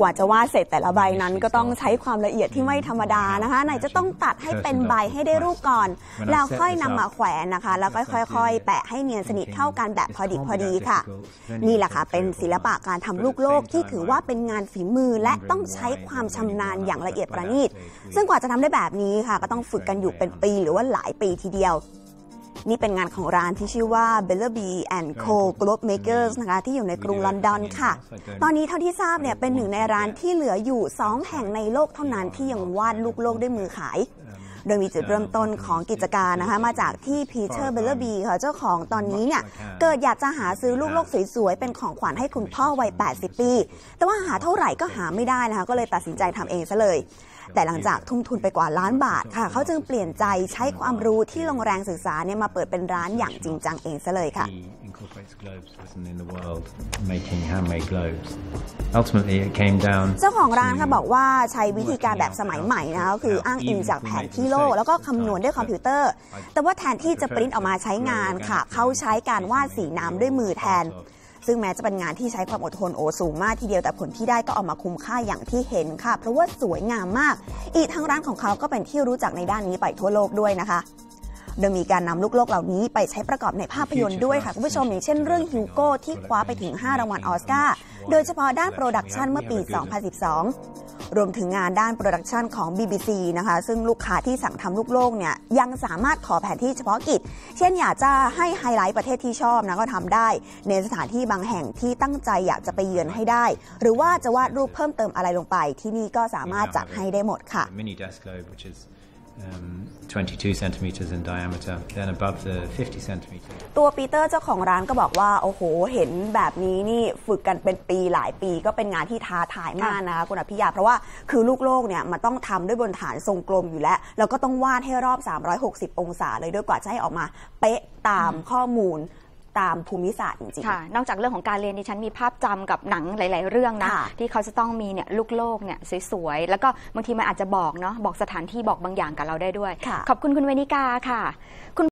กว่าจะวาดเสร็จแต่ละใบนั้นก็ต้องใช้ความละเอียดที่ไม่ธรรมดานะคะไหนจะต้องตัดให้เป็นใบให้ได้รูปก่อน แล้วค่อยนำมาแขวนนะคะ แล้วก็ค่อย ๆ แปะให้เนียนสนิทเข้ากันแบบพอดิบพอดีค่ะ นี่แหละค่ะ เป็นศิลปะการทำลูกโลกที่ถือว่าเป็นงานฝีมือและต้องใช้ความชำนาญอย่างละเอียดประณีตซึ่งกว่าจะทำได้แบบนี้ค่ะ ก็ต้องฝึกกันอยู่เป็นปีหรือว่าหลายปีทีเดียว นี่เป็นงานของร้านที่ชื่อว่า b e l l a b y and Co Globe Makers นะคะที่อยู่ในกรุงลอนดอนค่ะ ตอนนี้เท่าที่ทราบเนี่ยเป็นหนึ่งในร้านที่เหลืออยู่ 2 แห่งในโลกเท่านั้นที่ยังวาดลูกโลกด้วยมือขาย โดยมีจุดเริ่มต้นของกิจการนะคะ มาจากที่พีเตอร์เบลเลอร์บีค่ะเจ้าของตอนนี้เนี่ยเกิดอยากจะหาซื้อลูกโลกสวยๆ เป็นของขวัญให้คุณพ่อวัย 80 ปี แต่ว่าหาเท่าไหร่ก็หาไม่ได้นะคะ ก็เลยตัดสินใจทำเองซะเลย แต่หลังจากทุ่มทุนไปกว่าล้านบาทค่ะ เขาจึงเปลี่ยนใจใช้ความรู้ที่ลงแรงศึกษาเนี่ยมาเปิดเป็นร้านอย่างจริงจังเองซะเลยค่ะ He incorporates globes wasn't in the world making handmade globes. Ultimately, it came down. เจ้าของร้านค่ะบอกว่าใช้วิธีการแบบสมัยใหม่นะคะก็คืออ้างอิงจากแผนที่โลก แล้วก็คำนวณด้วยคอมพิวเตอร์ แต่ว่าแทนที่จะปริ้นออกมาใช้งานค่ะ เขาใช้การวาดสีน้ำด้วยมือแทน ซึ่งแม้จะเป็นงานที่ใช้ความอดทนโอสูงมากทีเดียวแต่ผลที่ได้ก็ออกมาคุ้มค่าอย่างที่เห็นค่ะ เพราะว่าสวยงามมาก อีกทั้งร้านของเขาก็เป็นที่รู้จักในด้านนี้ไปทั่วโลกด้วยนะคะ โดยมีการนำลูกโลกเหล่านี้ไปใช้ประกอบในภาพยนตร์ด้วยค่ะ คุณผู้ชมอย่างเช่นเรื่องฮิวโก้ที่คว้าไปถึง 5 รางวัลออสการ์โดยเฉพาะด้านโปรดักชันเมื่อปี 2012 รวมถึงงานด้านโปรดักชันของ BBC นะคะ ซึ่งลูกค้าที่สั่งทำลูกโลกเนี่ยยังสามารถขอแผนที่เฉพาะกิจ เช่นอยากจะให้ไฮไลท์ประเทศที่ชอบนะก็ทำได้ ในสถานที่บางแห่งที่ตั้งใจอยากจะไปเยือนให้ได้ หรือว่าจะวาดรูปเพิ่มเติมอะไรลงไปที่นี่ก็สามารถจัดให้ได้หมดค่ะ Um, 22 centimeters in diameter, then above the 50 centimeter. ตัวปีเตอร์เจ้าของร้านก็บอกว่า โอ้โห เห็นแบบนี้นี่ฝึกกันเป็นปีหลายปีก็เป็นงานที่ท้าทายมากนะคะคุณอภิยา เพราะว่าคือลูกโลกเนี่ยมันต้องทำด้วยบนฐานทรงกลมอยู่แล้ว แล้วก็ต้องวาดให้รอบ 360 องศาเลยด้วยกว่าจะให้ออกมา เป๊ะตามข้อมูล ตามภูมิศาสตร์จริง ค่ะ นอกจากเรื่องของการเรียนดิฉันมีภาพจำกับหนังหลาย ๆ เรื่องนะ ค่ะที่เขาจะต้องมีเนี่ยลูกโลกเนี่ยสวยๆ แล้วก็บางทีมันอาจจะบอกเนาะบอกสถานที่บอกบางอย่างกับเราได้ด้วย ค่ะ ขอบคุณคุณเวนิกาค่ะคุณ